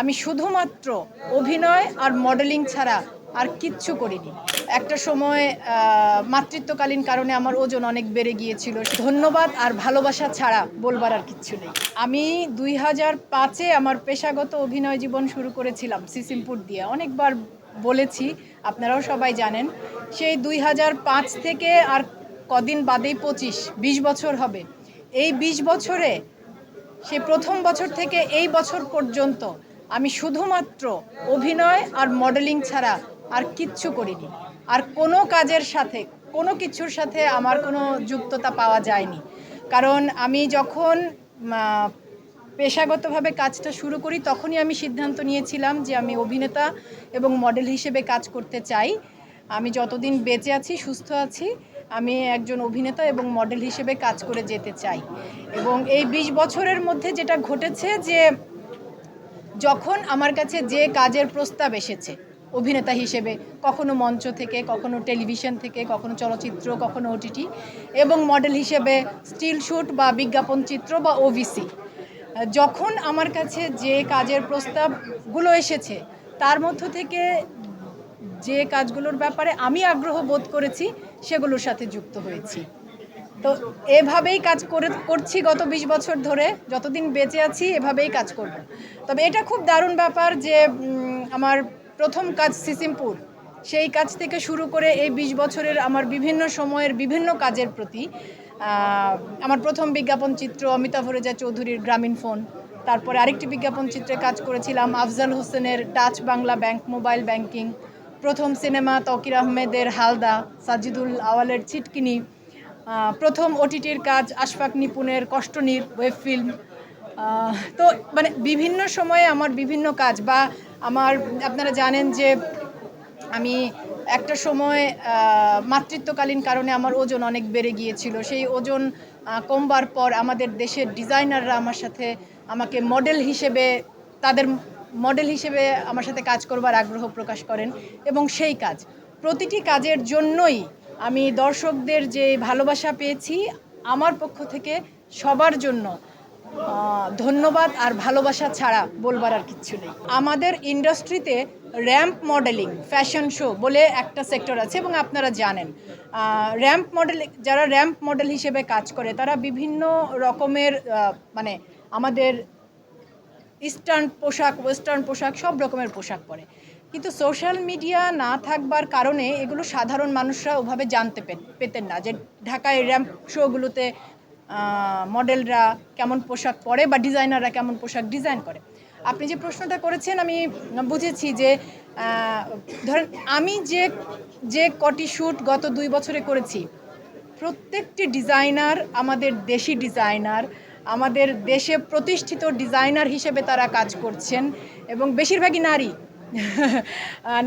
আমি শুধুমাত্র অভিনয় আর মডেলিং ছাড়া আর কিচ্ছু করিনি। একটা সময় মাতৃত্বকালীন কারণে আমার ওজন অনেক বেড়ে গিয়েছিল। ধন্যবাদ আর ভালোবাসা ছাড়া বলবার আর কিচ্ছু নেই। আমি দুই হাজার পাঁচে আমার পেশাগত অভিনয় জীবন শুরু করেছিলাম সিসিমপুর দিয়ে। অনেকবার বলেছি, আপনারাও সবাই জানেন, সেই দুই হাজার পাঁচ থেকে আর কদিন বাদেই পঁচিশ, বিশ বছর হবে। এই বিশ বছরে, সে প্রথম বছর থেকে এই বছর পর্যন্ত আমি শুধুমাত্র অভিনয় আর মডেলিং ছাড়া আর কিচ্ছু করিনি। আর কোনো কাজের সাথে, কোনো কিছুর সাথে আমার কোনো যুক্ততা পাওয়া যায়নি। কারণ আমি যখন পেশাগতভাবে কাজটা শুরু করি, তখনই আমি সিদ্ধান্ত নিয়েছিলাম যে আমি অভিনেতা এবং মডেল হিসেবে কাজ করতে চাই। আমি যতদিন বেঁচে আছি, সুস্থ আছি, আমি একজন অভিনেতা এবং মডেল হিসেবে কাজ করে যেতে চাই। এবং এই বিশ বছরের মধ্যে যেটা ঘটেছে যে যখন আমার কাছে যে কাজের প্রস্তাব এসেছে, অভিনেতা হিসেবে, কখনো মঞ্চ থেকে, কখনো টেলিভিশন থেকে, কখনো চলচ্চিত্র, কখনো ওটিটি এবং মডেল হিসেবে স্টিল শ্যুট বা বিজ্ঞাপন চিত্র বা ওভিসি যখন আমার কাছে যে কাজের প্রস্তাবগুলো এসেছে, তার মধ্য থেকে যে কাজগুলোর ব্যাপারে আমি আগ্রহ বোধ করেছি, সেগুলোর সাথে যুক্ত হয়েছি। তো এভাবেই কাজ করে, করছি গত বিশ বছর ধরে। যতদিন বেঁচে আছি, এভাবেই কাজ করব। তবে এটা খুব দারুণ ব্যাপার যে আমার প্রথম কাজ সিসিমপুর। সেই কাজ থেকে শুরু করে এই বিশ বছরের আমার বিভিন্ন সময়ের বিভিন্ন কাজের প্রতি আমার প্রথম বিজ্ঞাপন চিত্র অমিতাভ রেজা চৌধুরীর গ্রামীণ ফোন, তারপরে আরেকটি বিজ্ঞাপন চিত্রে কাজ করেছিলাম আফজাল হোসেনের touch Bangla bank mobile banking প্রথম সিনেমা তকির আহমেদের হালদা, সাজিদুল আওয়ালের ছিটকিনি প্রথম ওটিটির কাজ আশফাক নিপুণের কষ্টনীর ওয়েব ফিল্ম। তো মানে বিভিন্ন সময়ে আমার বিভিন্ন কাজ বা আমার, আপনারা জানেন যে আমি একটা সময় মাতৃত্বকালীন কারণে আমার ওজন অনেক বেড়ে গিয়েছিল। সেই ওজন কমবার পর আমাদের দেশের ডিজাইনাররা আমার সাথে আমাকে মডেল হিসেবে, তাদের মডেল হিসেবে আমার সাথে কাজ করবার আগ্রহ প্রকাশ করেন এবং সেই কাজ। প্রতিটি কাজের জন্যই আমি দর্শকদের যে ভালোবাসা পেয়েছি, আমার পক্ষ থেকে সবার জন্য ধন্যবাদ আর ভালোবাসা ছাড়া বলবার আর কিচ্ছু নেই। আমাদের ইন্ডাস্ট্রিতে র্যাম্প মডেলিং, ফ্যাশন শো বলে একটা সেক্টর আছে এবং আপনারা জানেন। র্যাম্প মডেল, যারা র্যাম্প মডেল হিসেবে কাজ করে, তারা বিভিন্ন রকমের মানে আমাদের ইস্টার্ন পোশাক, ওয়েস্টার্ন পোশাক, সব রকমের পোশাক পরে। কিন্তু সোশ্যাল মিডিয়া না থাকবার কারণে এগুলো সাধারণ মানুষরা ওভাবে জানতে পেতেন না যে ঢাকায় র্যাম্প শোগুলোতে মডেলরা কেমন পোশাক পরে বা ডিজাইনাররা কেমন পোশাক ডিজাইন করে। আপনি যে প্রশ্নটা করেছেন, আমি বুঝেছি যে ধরেন আমি যে যে কটি শ্যুট গত দুই বছরে করেছি, প্রত্যেকটি ডিজাইনার আমাদের দেশি ডিজাইনার আমাদের দেশে প্রতিষ্ঠিত ডিজাইনার হিসেবে তারা কাজ করছেন এবং বেশিরভাগই নারী।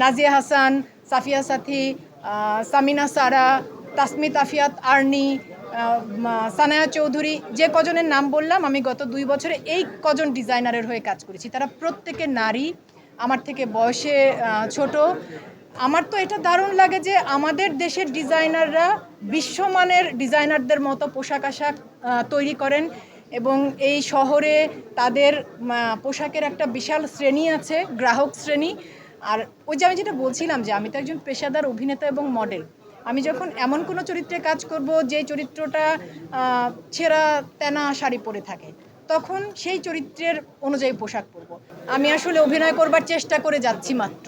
নাজিয়া হাসান, সাফিয়া সাথী সামিনা সারা, তাসমিত আফিয়াত, আর্নি সানায়া চৌধুরী, যে কজনের নাম বললাম, আমি গত দুই বছরে এই কজন ডিজাইনারের হয়ে কাজ করেছি। তারা প্রত্যেকে নারী, আমার থেকে বয়সে ছোট। আমার তো এটা দারুণ লাগে যে আমাদের দেশের ডিজাইনাররা বিশ্বমানের ডিজাইনারদের মতো পোশাক আশাক তৈরি করেন। এবং এই শহরে তাদের পোশাকের একটা বিশাল শ্রেণি আছে, গ্রাহক শ্রেণি। আর ওই যে আমি যেটা বলছিলাম যে আমি তো একজন পেশাদার অভিনেতা এবং মডেল আমি যখন এমন কোনো চরিত্রে কাজ করব যে চরিত্রটা ছেঁড়া, তেনা শাড়ি পরে থাকে, তখন সেই চরিত্রের অনুযায়ী পোশাক পরব। আমি আসলে অভিনয় করবার চেষ্টা করে যাচ্ছি মাত্র।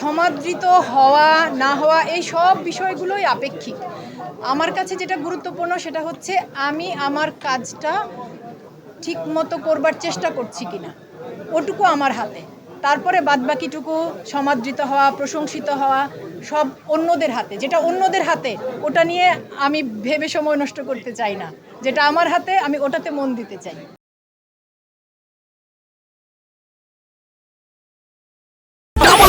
সমাদৃত হওয়া, না হওয়া, এই সব বিষয়গুলোই আপেক্ষিক। আমার কাছে যেটা গুরুত্বপূর্ণ সেটা হচ্ছে আমি আমার কাজটা ঠিক মতো করবার চেষ্টা করছি কিনা। ওটুকু আমার হাতে। তারপরে বাদবাকিটুকু সমাদৃত হওয়া, প্রশংসিত হওয়া, সব অন্যদের হাতে। যেটা অন্যদের হাতে, ওটা নিয়ে আমি ভেবে সময় নষ্ট করতে চাই না। যেটা আমার হাতে, আমি ওটাতে মন দিতে চাই।